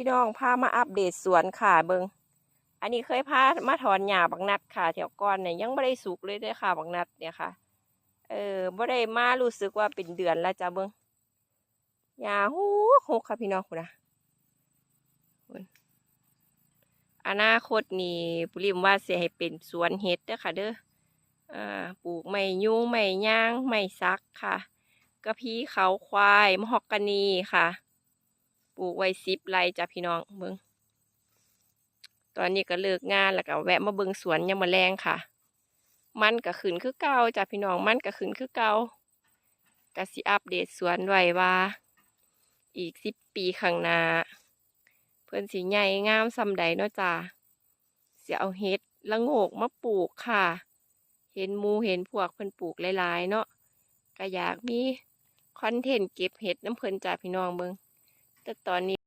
พี่น้องพามาอัปเดตสวนค่ะเบิงอันนี้เคยพามาถอนหญ้าบักนัดค่ะแถวก่อนเนี่ยยังไม่ได้สุกเลยเด้ค่ะบักนัดเนี่ยค่ะ เออบ่ได้มารู้สึกว่าเป็นเดือนแล้วจ้ะเบิงหญ้าหูหกค่ะพี่น้องคุณนะอนาคตนี่ปุริมว่าสิให้เป็นสวนเห็ดเด้อค่ะ เด้ออ่าปลูกไม้ยุงไม้ย่างไม้ซักค่ะกระพี้เขาควายมะฮอกกานีค่ะ ปลูกไว้ซิบไรจ้ะพี่น้องเบิงตอนนี้ก็เลิกงานแล้วก็แวะมาเบิงสวนยามมาแรงค่ะ มันก็ขึ้นคือเก่าจ้ะพี่น้องมันก็ขึ้นคือเก่าก็สิอัปเดตสวนไว้ว่า อีกสิบปีข้างหน้าเพื่อนสิใหญ่งามซำใดเนาะจ้ะสิเอาเฮ็ดละโงกมาปลูกค่ะ เห็นมูเห็นพวกเพิ่อนปลูกหลายๆ เนาะก็อยากมีคอนเทนต์เก็บเห็ดน้ำเพิ่นจ้ะพี่น้องเบิง แต่ตอนนี้